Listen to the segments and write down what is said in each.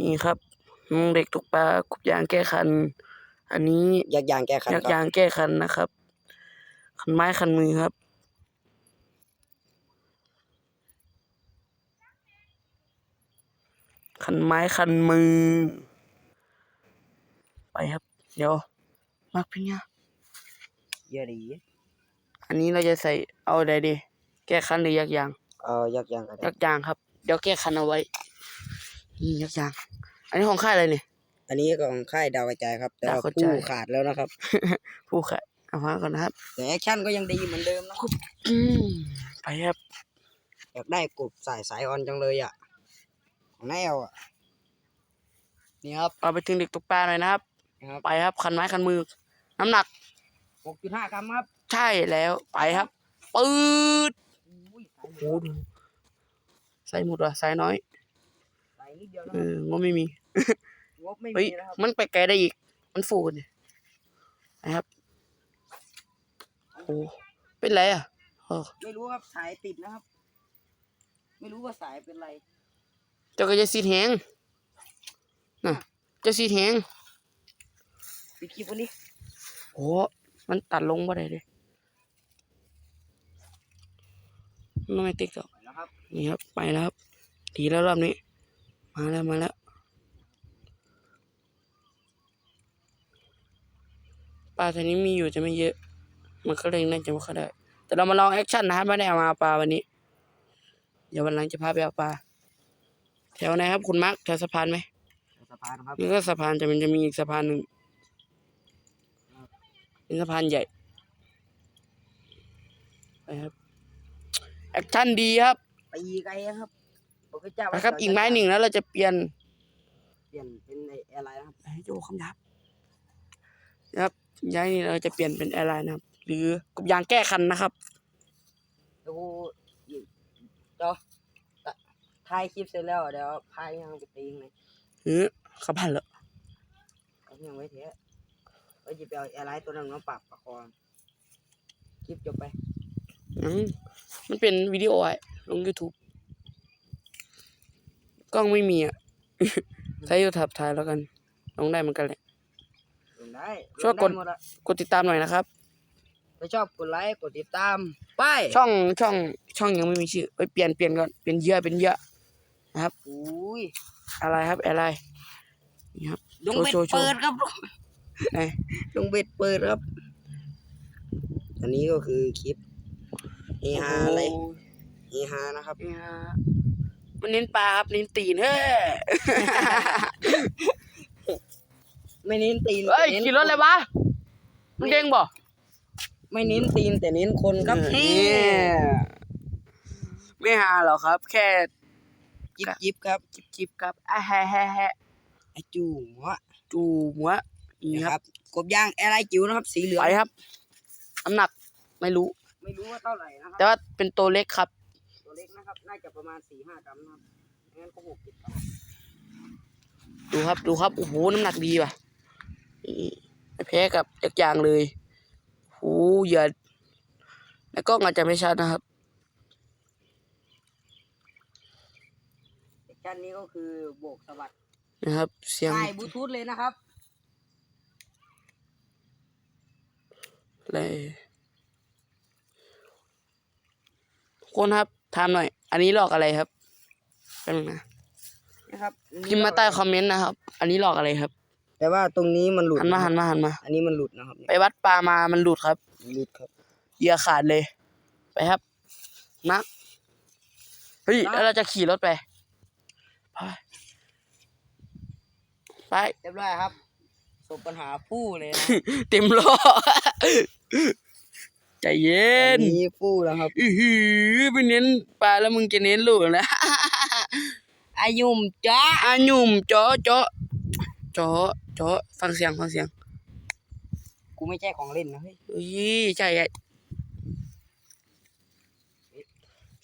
นี่ครับน้องเด็กตกปลากบยางแก้คัน อันนี้ยักยางแก้ขันยักครับยางแก้คันนะครับ คันไม้คันมือครับ คันไม้คันมือ ไปครับ เดี๋ยวมากเป็นไงเยอะดีอันนี้เราจะใส่เอาอะไรดี แก้คันหรือยักยาง เอายักยางกันยักยางครับ เดี๋ยวแก้คันเอาไว้ นี่ยักยาง อันนี้ของค่ายอะไรเนี่ย อันนี้ของค่ายดาวกระจายครับแต่ดาวว่ากระจาย ผู้ขาดแล้วนะครับ ผู้ขายเอาฟังก่อนนะครับแต่แอคชั่นก็ยังดีเหมือนเดิมนะครับอืมไปครับอยากได้กบสายสายออนจังเลยอะของแนวอะนี่ครับเอาไปถึงเด็กตกปลาหน่อยนะครับนะครับไปครับคันไม้คันมือ น้ำหนักหกจุดห้ากรัมครับใช่แล้วไปครับปื๊ดอุ้ยสายโอ้โหดูใส่หมดว่ะใส่น้อย สายนิดเดียวนะเอครับองบไม่มี งบไม่เฮ้ยมีนะครับมันไปไกลได้อีก มันฟูกันดินะครับโอ้เป็นไรอะเออไม่รู้ครับสายติดนะครับ ไม่รู้ว่าสายเป็นไรเจ้าก็จะสีแหงน่ะเจะสีแหงปิดคลิปวันนี้โอ้มันตัดลงบ่ได้เลยมันไม่ติ๊กหรอกไปแล้วครับ นี่ครับ ไปแล้วครับดีแล้วรอบนี้ มาแล้วมาแล้ว ปลาตัวนี้มีอยู่จะไม่เยอะ มันก็เลยน่าจะไม่ค่อยได้ แต่เรามาลองแอคชั่นนะครับไม่ได้เอามาปลาวันนี้ เดี๋ยววันหลังจะพาไปเอาปลา แถวไหนครับคุณมาร์คแถวสะพานไหมสะพานครับนี่ก็สะพานแต่มันจะมีอีกสะพานหนึ่งเป็นสะพานใหญ่ไปครับแอคชั่นดีครับไปอีกไกลครับผมก็จะไปครับอีกไม้หนึ่งแล้วเราจะเปลี่ยน เปลี่ยนเป็นไอ้อะไรนะครับให้โจคำยับ นะครับย้ายนี่เราจะเปลี่ยนเป็นแอร์ไลน์นะครับ หรือกบยางแก้คันนะครับดูอีกเดี๋ยวถ่ายคลิปเสร็จแล้วเดี๋ยวพายยังไปตียังไงหรือขับผ่านเหรอเอายังไว้เถอะไว้จะไปเอาอะไรตัวนั้นมาปรับประคองคลิปจบไปอืมมันเป็นวิดีโอไว้ลง YouTube กล้องไม่มีอะ ใช้โทรศัพท์ถ่ายแล้วกัน ลงได้เหมือนกันแหละลง ได้ช่วยกด ลงไหมอะกดติดตามหน่อยนะครับถ้าชอบกดไลค์กดติดตามไปช่องช่องช่องยังไม่มีชื่อเอ้ยเปลี่ยนเปลี่ยนก่อนเปลี่ยนเหยื่อเป็นเหยื่ออุ้ยอะไรครับอะไรนี่ครับลุงเบ็ดโชว์โชว์ เปิดครับไหนลุงเบ็ดเปิดครับ อันนี้ก็คือคลิปเฮฮาอะไรโเฮฮานะครับนี่ฮะมันเน้นปลาครับเน้นตีนเฮ้ย ไม่เน้นตีนเฮ้ยแต่เน้นขี่รถอะไรวะมันเด้งบ่ไม่เน้นตีนแต่เน้นคนครับเออนี่ไม่หาหรอกครับ แค่จิบจิบครับจิบจิบครับอะแฮะแฮะแฮะไอจูหัวจูหัวนี่นะคครับรับกบย่างอะไรจิ๋วนะครับ สีเหลืองไปครับน้ำหนักไม่รู้ ไม่รู้ว่าเท่าไหร่นะคแต่รับว่าเป็นตัวเล็กครับ ตัวเล็กนะครับน่าจะประมาณสี่ห้ากรัมนะครับงั้นก็หกสิบกรัมดูครับดูครับโอ้โหน้ำหนักดีว่ะนี่ ไม่แพ้กับยักษ์ยางเลยโอ้โหเหยื่อแล้วก็อาจจะไม่ชัดนะครับชั้นนี้ก็คือโบกสะบัดนะครับ เสียงใช่บลูทูธเลยนะครับเลยคนครับถามหน่อย อันนี้หลอกอะไรครับแป๊บนึงนะนะครับพิมพ์มาใต้คอมเมนต์นะครับ อันนี้หลอกอะไรครับ แต่ว่าตรงนี้มันหลุดหันมาหันมาหันมา อันนี้มันหลุดนะครับไปวัดปลามามันหลุดครับหลุดครับเหยื่อขาดเลย ไปครับนักเฮ้ยนักแล้วเราจะขี่รถไปไปไปเรียบร้อยครับสบปัญหาผู้เลยนะเต็มล้อใจเย็อันนนี้ผู้แล้วครับอือหือไปเน้นปลาแล้วมึงจะเน้นลูกนะอายุมจ้าอาหยุ่มเจาะเจาะเจาะเจาะฟังเสียงฟังเสียง กูไม่ใช่ของเล่นนะเฮ้ยอุ้ยใช่ไง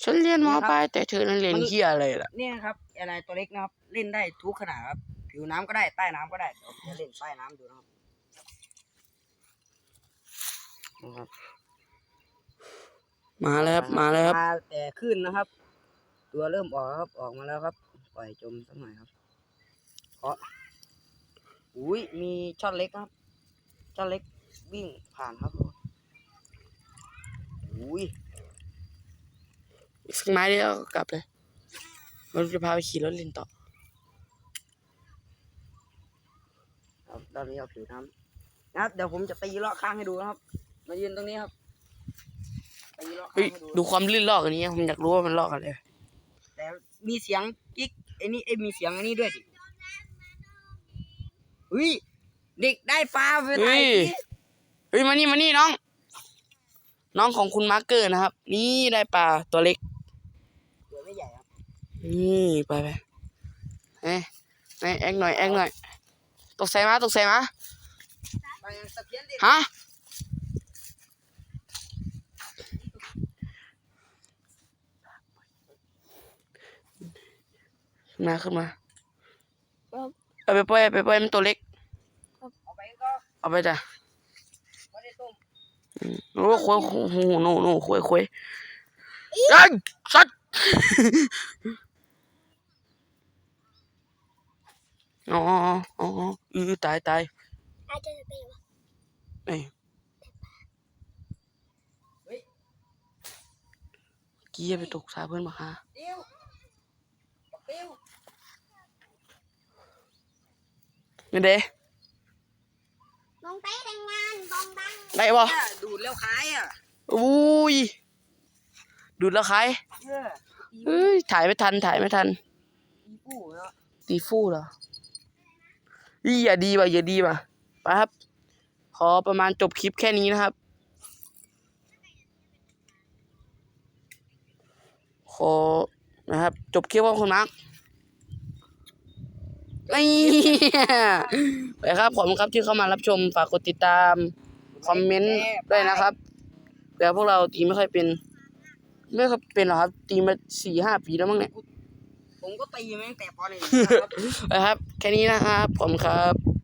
ฉันเรียนมปลายแต่เธอนั้นเรียนเฮียอะไรล่ะนี่นะครับ อะไรตัวเล็กนะครับ เล่นได้ทุกขนาดครับ ผิวน้ำก็ได้ใต้น้ำก็ได้เดี๋ยวจะเล่นใต้น้ำดูนะครับนะครับมาแล้วครับมาแล้วครับมาแต่ขึ้นนะครับ ตัวเริ่มออกครับออกมาแล้วครับ ปล่อยจมสักหน่อยครับราะ อุ้ยมีช่อนเล็กครับช่อนเล็กวิ่งผ่านครับอุ้ยอีกสักไม้เดียวก็กลับเลยเราจะพาไปขี่รถเล่นต่อครับตอนนี้เอาผิวน้ำนะครับเดี๋ยวผมจะตีเลาะข้างให้ดูนะครับ มายืนตรงนี้ครับตีเลาะข้าเฮ้ยงให้ดูดูความลื่นลอกอันนี้ผมอยากรู้ว่ามันลอกอะไรแต่มีเสียงกิ๊กไอ้นี่ไอ้ยมีเสียงไอ้นี่ด้วยดิ เฮ้ยเด็กได้ปลาไปไหนเฮ้ยเฮ้ยมานี่มานี่น้อง น้องของคุณมาร์เกอร์นะครับ นี่ได้ปลาตัวเล็กเดี๋ยวไม่ใหญ่ครับนี่ไปไปเฮ้ยเฮ้ยแอกหน่อยแอกหน่อย ตกใส่มาตกใส่มาไปยังตะเพียนดิฮะขึ้นมาขึ้นมา เอาไปปล่อยเอาไปปล่อยมันตัวเล็ก เอาไปก็เอาไปจ้ะไม่ได้ต้มโอ้คุยโอ้โหโน่โน่คุยคุยเอ้ยสัตว์อ๋ออ๋ออ๋ออือตายตายอาจจะเป็นว่าเอ้ยเฮ้ยกี้ไปตกสาเพื่อนมาหาเตี้ยวบักเตี้ยว เงิ นเด้ลงไปแต่งงานบองดังได้ปะเนี่ยดูดแล้วขายอะอุ้ยดูดแล้วใครเออตีเอ้ยถ่ายไม่ทันถ่ายไม่ทันตีปูเนาะตีฟู่เหรออีอย่าดีว่ะอย่าดีว่ะไปครับ ขอประมาณจบคลิปแค่นี้นะครับ ขอนะครับ จบคลิปว่าคุณมาร์คนี่ ไปครับขอบคุณครับที่เข้ามารับชมฝากกดติดตาม คอมเมนต์ด้วยนะครับแล้วพวกเราตีไม่ค่อยเป็น ไม่ค่อยเป็นหรอกครับ ตีมาสี่ห้าปีแล้วมั้งเนี่ยผมก็ตีมาตั้งแต่ปหนึ่งนะครับนะครับ แค่นี้นะครับผมครับ